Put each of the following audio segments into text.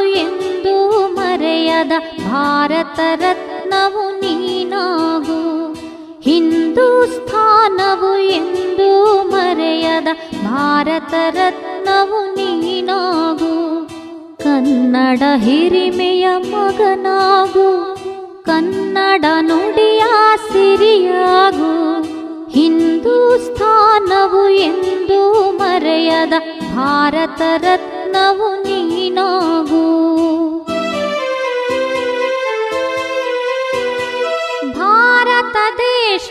ಎಂದು ಮರೆಯದ ಭಾರತ ರತ್ನವು ನೀನಾಗು. ಹಿಂದೂಸ್ಥಾನವು ಎಂದು ಮರೆಯದ ಭಾರತ ರತ್ನವು ನೀನಾಗು. ಕನ್ನಡ ಹಿರಿಮೆಯ ಮಗನಾಗು. ಕನ್ನಡ ನುಡಿಯ ಸಿರಿಯಾಗು. ಹಿಂದೂಸ್ಥಾನವು ಎಂದು ಮರೆಯದ ಭಾರತ ರತ್ನವು ನೀನಾಗು भारतदेश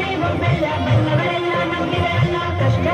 ದೈವ ಬೆಲ್ಲ ಬೆಲ್ಲವರೆಲ್ಲ ನಂಬಿರಲ್ಲ ಕಷ್ಟ